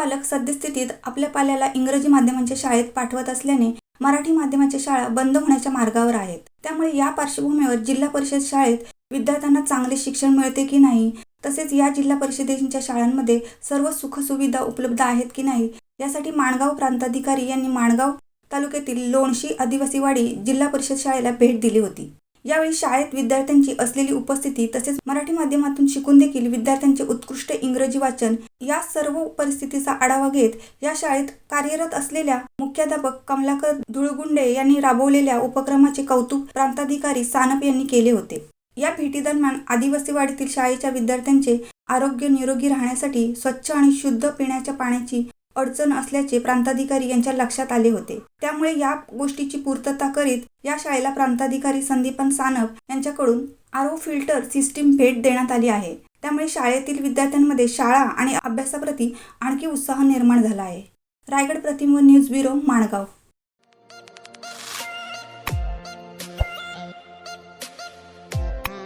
पालक सद्यस्थितीत आपल्या पाल्याला इंग्रजी माध्यमांच्या शाळेत पाठवत असल्याने मराठी माध्यमाच्या शाळा बंद होण्याच्या मार्गावर आहेत. त्यामुळे या पार्श्वभूमीवर जिल्हा परिषद शाळेत विद्यार्थ्यांना चांगले शिक्षण मिळते की नाही तसेच या जिल्हा परिषदेच्या शाळांमध्ये सर्व सुखसुविधा उपलब्ध आहेत की नाही यासाठी माणगाव प्रांताधिकारी यांनी माणगाव तालुक्यातील लोणशी आदिवासीवाडी जिल्हा परिषद शाळेला भेट दिली होती. यावेळी शाळेत विद्यार्थ्यांची असलेली उपस्थिती तसेच मराठी माध्यमातून शिकून देखील विद्यार्थ्यांचे उत्कृष्ट इंग्रजी वाचन या सर्व परिस्थितीचा आढावा घेत या शाळेत कार्यरत असलेल्या मुख्याध्यापक कमलाकर धुळगुंडे यांनी राबवलेल्या उपक्रमाचे कौतुक प्रांताधिकारी सानप यांनी केले होते. या भेटीदरम्यान आदिवासीवाडीतील शाळेच्या विद्यार्थ्यांचे आरोग्य निरोगी राहण्यासाठी स्वच्छ आणि शुद्ध पिण्याच्या पाण्याची अडचण असल्याचे प्रांताधिकारी यांच्या लक्षात आले होते. त्यामुळे या गोष्टीची पूर्तता करीत या शाळेला प्रांताधिकारी संदीपन सानप यांच्याकडून आरो फिल्टर सिस्टीम भेट देण्यात आली आहे. त्यामुळे शाळेतील विद्यार्थ्यांमध्ये शाळा आणि अभ्यासाप्रती आणखी उत्साह निर्माण झाला आहे. रायगड प्रतिनिधी न्यूज ब्युरो माणगाव.